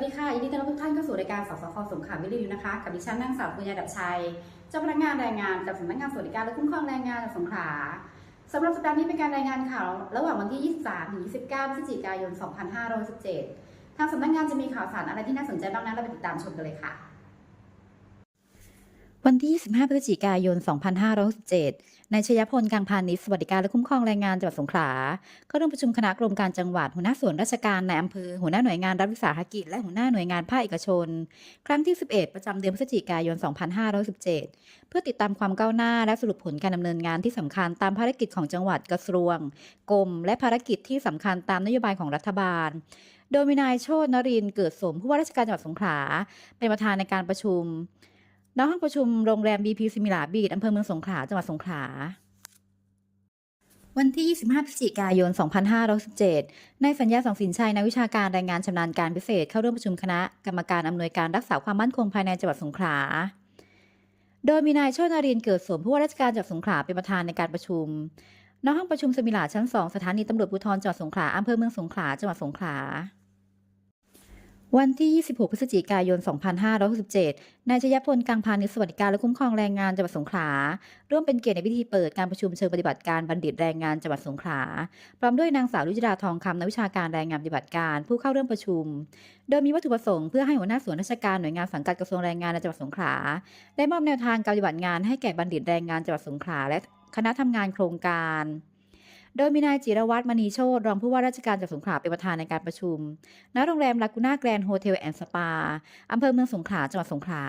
สวัสดีค่ะยินดีต้อนรับทุกท่านเข้าสู่รายการสสคสงขลาวิทยุนะคะกับดิฉันนางสาวปุญญาดับชัยเจ้าพนักงานแรงงานจากสำนักงานสวัสดิการและคุ้มครองแรงงานจังหวัดสงขลาสำหรับสัปดาห์นี้เป็นการรายงานข่าวระหว่างวันที่ 23 ถึง 29 พฤศจิกายน 2567ทางสำนักงานจะมีข่าวสารอะไรที่น่าสนใจบ้างนั้นเราไปติดตามชมกันเลยค่ะ วันที่ 25 พฤศจิกายน 2567 นายชยพล กังพานิชสวัสดิการและคุ้มครองแรงงานจังหวัดสงขลาเข้าร่วมประชุมคณะกรมการจังหวัด หัวหน้าส่วนราชการในอำเภอ หัวหน้าหน่วยงานรัฐวิสาหกิจ และหัวหน้าหน่วยงานภาคเอกชน ครั้งที่ 11 ประจำเดือนพฤศจิกายน 2517 เพื่อติดตามความก้าวหน้าและสรุปผลการดำเนินงานที่สำคัญตามภารกิจของจังหวัดกระทรวง กรม และภารกิจที่สำคัญตามนโยบายของรัฐบาลโดยมีนายโชตนรินเกิดสมผู้ว่าราชการจังหวัดสงขลาเป็นประธานในการประชุม ณห้องประชุมโรงแรม BP ซิมิลาบีดอำเภอเมืองสงขลาจังหวัดสงขลา วันที่ 25 พฤศจิกายน 2517นายสัญญาสองสินชัยนักวิชาการรายงานชำนาญการพิเศษเข้าร่วมประชุมคณะกรรมการอำนวยการรักษาความมั่นคงภายในจังหวัดสงขลา โดยมีนายโชตินรินเกิดสมผู้ว่าราชการจังหวัดสงขลาเป็นประธานในการประชุมณห้องประชุมสมิลาชั้น 2 สถานีตำรวจภูธรจังหวัดสงขลาอำเภอเมืองสงขลาจังหวัดสงขลา วันที่ 26 พฤศจิกายน 2567 นายชยพล กังพานิสวัสดิการและคุ้มครองแรงงานจังหวัดสงขลา ร่วมเป็นเกียรติในพิธีเปิดการประชุมเชิงปฏิบัติการบัณฑิตแรงงานจังหวัดสงขลา พร้อมด้วยนางสาวรุจิราทองคำนักวิชาการแรงงานปฏิบัติการ ผู้เข้าร่วมประชุม โดยมีวัตถุประสงค์เพื่อให้หัวหน้าส่วนราชการหน่วยงานสังกัดกระทรวงแรงงานในจังหวัดสงขลา ได้มอบแนวทางการปฏิบัติงานให้แก่บัณฑิตแรงงานจังหวัดสงขลาและคณะทำงานโครงการ โดยมีนายจิรวัตรมณีโชตรองผู้ว่าราชการจังหวัดสงขลาเป็นประธานในการประชุม ณ โรงแรมลากูน่าแกรนด์โฮเทลแอนด์สปาอำเภอเมืองสงขลาจังหวัดสงขลา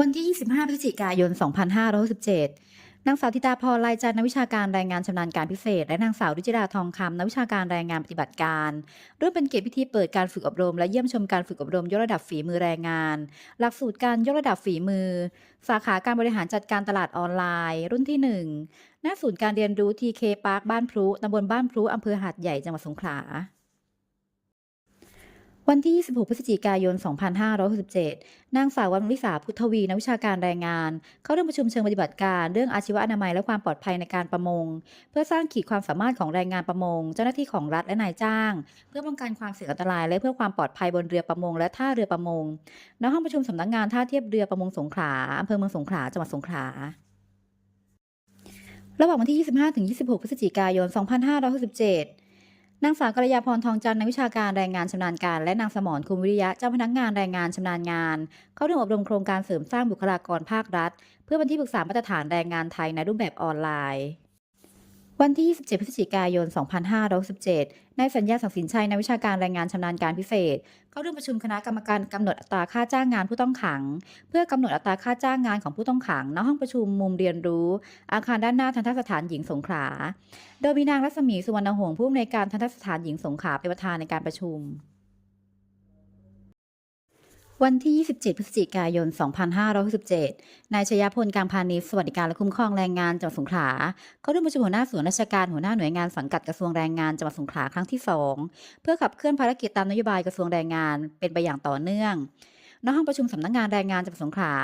วันที่ 25 พฤศจิกายน 2567 นางสาวธิตาพรลายจันทร์นักวิชาการรายงานชำนาญการพิเศษ และนางสาวรุจิราทองคำนักวิชาการรายงานปฏิบัติการร่วมเป็นเกียรติพิธีเปิดการฝึกอบรม และเยี่ยมชมการฝึกอบรมยกระดับฝีมือแรงงาน หลักสูตรการยกระดับฝีมือ สาขาการบริหารจัดการตลาดออนไลน์ รุ่นที่1ณศูนย์การเรียนรู้ TK Park บ้านพลุตำบลบ้านพลุอำเภอหาดใหญ่จังหวัดสงขลา วันที่ 26 พฤศจิกายน 2567 นางสาววันวิสาพุทธวีนักวิชาการแรงงาน เข้าร่วมประชุมเชิงปฏิบัติการเรื่องอาชีวอนามัยและความปลอดภัยในการประมง เพื่อสร้างขีดความสามารถของแรงงานประมง เจ้าหน้าที่ของรัฐและนายจ้าง เพื่อป้องกันความเสี่ยงอันตราย และเพื่อความปลอดภัยบนเรือประมง และท่าเรือประมง ณ ห้องประชุมสำนักงานท่าเทียบเรือประมงสงขลาอำเภอเมืองสงขลา จังหวัดสงขลาระหว่างวันที่ 25-26 พฤศจิกายน 2567 นางสาวกัลยาพรทองจันทร์นักวิชาการแรงงานชำนาญการ และนางสมรคุมวิริยะเจ้าพนักงานแรงงานชำนาญงาน เข้าร่วมอบรมโครงการเสริมสร้างบุคลากรภาครัฐ เพื่อเป็นที่ปรึกษามาตรฐานแรงงานไทยในรูปแบบออนไลน์ วันที่ 27 พฤศจิกายน 2567นายสัญญาสังสินชัยนักวิชาการแรงงานชำนาญการพิเศษ เข้าร่วมประชุมคณะกรรมการกำหนดอัตราค่าจ้างงานผู้ต้องขัง เพื่อกำหนดอัตราค่าจ้างงานของผู้ต้องขังณห้องประชุมมุมเรียนรู้ อาคารด้านหน้าทันทสถานหญิงสงขลา โดยมีนางรัศมีสุวรรณหงษ์ผู้อำนวยการทันทสถานหญิงสงขลาเป็นประธานในการประชุม วันที่ 27 พฤศจิกายน 2567 นายชยพลการพาณิชย์สวัสดิการและคุ้มครองแรงงานจังหวัดสงขลาเข้าร่วมประชุมหัวหน้าส่วนราชการหัวหน้าหน่วยงานสังกัดกระทรวงแรงงานจังหวัดสงขลาครั้งที่ 2 เพื่อขับเคลื่อนภารกิจตามนโยบายกระทรวงแรงงานเป็นไปอย่างต่อเนื่องณห้องประชุมสำนักงานแรงงานจังหวัดสงขลา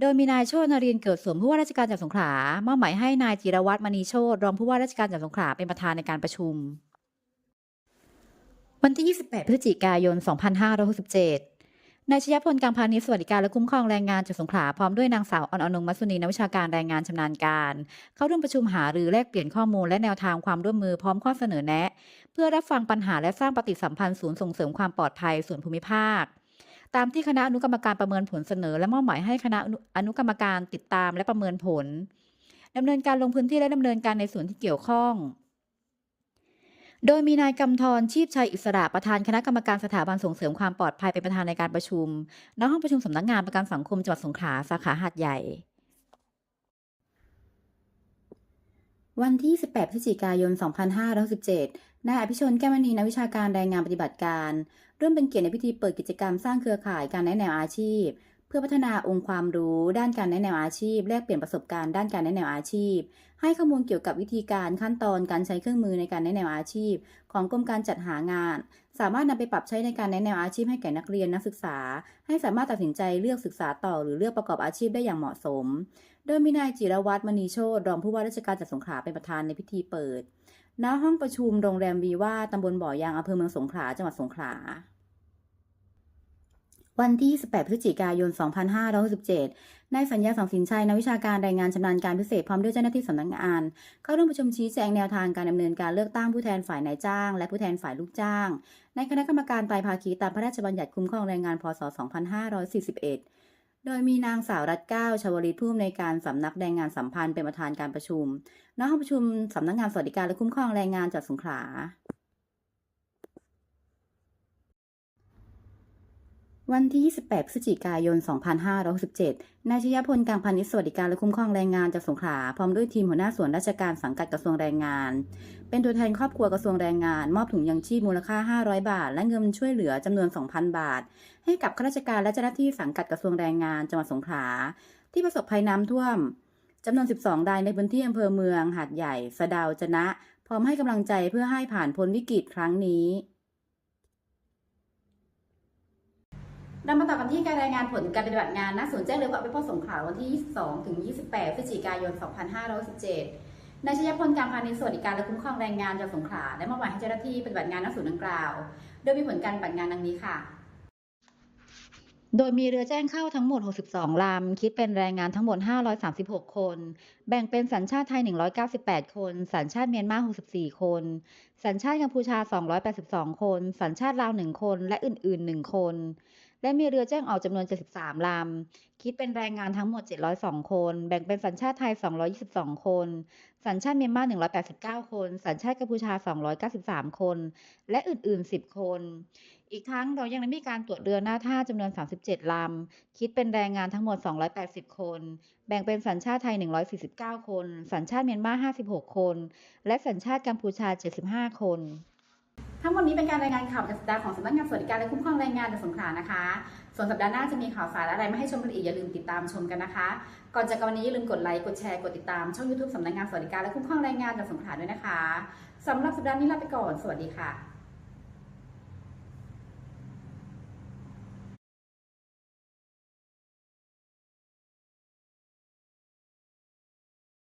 โดยมีนายโชตนรินเกิดสมผู้ว่าราชการจังหวัดสงขลามอบหมายให้นายจิรวัตรมณีโชตรองผู้ว่าราชการจังหวัดสงขลาเป็นประธานในการประชุม วันที่ 28 พฤศจิกายน 2567 นายชยพลกังพานิชย์สวัสดิการและคุ้มครองแรงงานจังหวัดสงขลาพร้อมด้วยนางสาวออนอนงมัสุนีนักวิชาการแรงงานชำนาญการ เข้าร่วมประชุมหารือแลกเปลี่ยนข้อมูลและแนวทางความร่วมมือพร้อมข้อเสนอแนะ เพื่อรับฟังปัญหาและสร้างปฏิสัมพันธ์ศูนย์ส่งเสริมความปลอดภัยส่วนภูมิภาค ตามที่คณะอนุกรรมการประเมินผลเสนอ และมอบหมายให้คณะอนุกรรมการติดตามและประเมินผลดำเนินการลงพื้นที่และดำเนินการในส่วนที่เกี่ยวข้อง โดยมีนายกำธรชีพชัยอิสระประธานคณะกรรมการสถาบันส่งเสริมความปลอดภัยเป็นประธานในการประชุม ณ ห้องประชุมสำนักงานประกันสังคมจังหวัดสงขลาสาขาหาดใหญ่ วันที่ 18พฤศจิกายน 2567นายอภิชนแก้วมณีนักวิชาการแรงงานปฏิบัติการ ร่วมเป็นเกียรติในพิธีเปิดกิจกรรมสร้างเครือข่ายการแนะแนวอาชีพ พื่อพัฒนาองค์ความรู้ด้านการแนะแนวอาชีพ แลกเปลี่ยนประสบการณ์ด้านการแนะแนวอาชีพ ให้ข้อมูลเกี่ยวกับวิธีการขั้นตอนการใช้เครื่องมือในการแนะแนวอาชีพ ของกรมการจัดหางาน สามารถนำไปปรับใช้ในการแนะแนวอาชีพให้แก่นักเรียนนักศึกษา ให้สามารถตัดสินใจเลือกศึกษาต่อหรือเลือกประกอบอาชีพได้อย่างเหมาะสม โดยมีนายจิรวัตรมณีโชตรองผู้ว่าราชการจังหวัดสงขลาเป็นประธานในพิธีเปิดณห้องประชุมโรงแรมวีว่าตำบลบ่อยางอำเภอเมืองสงขลาจังหวัดสงขลา วันที่ 28 พฤศจิกายน 2567นายสัญญาสังสินชัยนักวิชาการรายงานชำนาญการพิเศษพร้อมด้วยเจ้าหน้าที่สำนักงาน เข้าร่วมประชุมชี้แจงแนวทางการดำเนินการเลือกตั้งผู้แทนฝ่ายนายจ้าง และผู้แทนฝ่ายลูกจ้าง ในคณะกรรมการไตรภาคีตามพระราชบัญญัติคุ้มครองแรงงาน พศ 2541โดยมีนางสาวรัตเก้าชวลิตผู้อำนวยการสำนักแรงงานสัมพันธ์เป็นประธานการประชุมณห้องประชุมสำนักงานสวัสดิการและคุ้มครองแรงงานจังหวัดสงขลา วันที่ 28 พฤศจิกายน 2567 นายชยพลกังพานิชสวัสดิการและคุ้มครองแรงงานจากสงขลา พร้อมด้วยทีมหัวหน้าส่วนราชการสังกัดกระทรวงแรงงาน เป็นตัวแทนครอบครัวกระทรวงแรงงาน มอบถุงยังชีพมูลค่า 500 บาท และเงินช่วยเหลือจำนวน 2,000 บาท ให้กับข้าราชการและเจ้าหน้าที่สังกัดกระทรวงแรงงานจังหวัดสงขลา ที่ประสบภัยน้ำท่วมจำนวน 12 รายในพื้นที่อำเภอเมือง หาดใหญ่ สะดาว จนะ พร้อมให้กำลังใจเพื่อให้ผ่านพ้นวิกฤตครั้งนี้ เรามาต่อกันที่การรายงานผลการปฏิบัติงานณศูนย์แจ้งเร็วกับไปพ่อสงขลาวันที่ 22 ถึง 28 พฤศจิกายน 2517นายชยพลการพาณิชย์สวัสดิการและคุ้มครองแรงงานจังหวัดสงขลาได้มอบหมายให้เจ้าหน้าที่ปฏิบัติงานณศูนย์ดังกล่าว โดยมีผลการปฏิบัติงานดังนี้ค่ะ โดยมีเรือแจ้งเข้าทั้งหมด 62 ลำ คิดเป็นแรงงานทั้งหมด 536 คน แบ่งเป็นสัญชาติไทย 198 คน สัญชาติเมียนมา 64 คน สัญชาติกัมพูชา 282 คน สัญชาติลาว 1 คน และอื่น ๆ 1 คน และมีเรือแจ้งออกจำนวน 73 ลำ คิดเป็นแรงงานทั้งหมด 702 คน แบ่งเป็นสัญชาติไทย 222 คน สัญชาติเมียนมา 189 คน สัญชาติกัมพูชา 293 คน และอื่น ๆ 10 คน อีกทั้งเรายังได้มีการตรวจเรือหน้าท่าจำนวน 37 ลำ คิดเป็นแรงงานทั้งหมด 280 คน แบ่งเป็นสัญชาติไทย 149 คน สัญชาติเมียนมา 56 คน และสัญชาติกัมพูชา 75 คน ทั้งหมดนี้เป็นการรายงานข่าวประจำสัปดาห์ของสำนักงานสวัสดิการและคุ้มครองแรงงานจังหวัดสงขลานะคะ ส่วนสัปดาห์หน้าจะมีข่าวสารอะไรมาให้ชมกันอีกอย่าลืมติดตามชมกันนะคะ ก่อนจากกันวันนี้อย่าลืมกดไลค์กดแชร์กดติดตามช่อง YouTube สำนักงานสวัสดิการและคุ้มครองแรงงานจังหวัดสงขลาด้วยนะคะสำหรับสัปดาห์นี้ลาไปก่อน สวัสดีค่ะ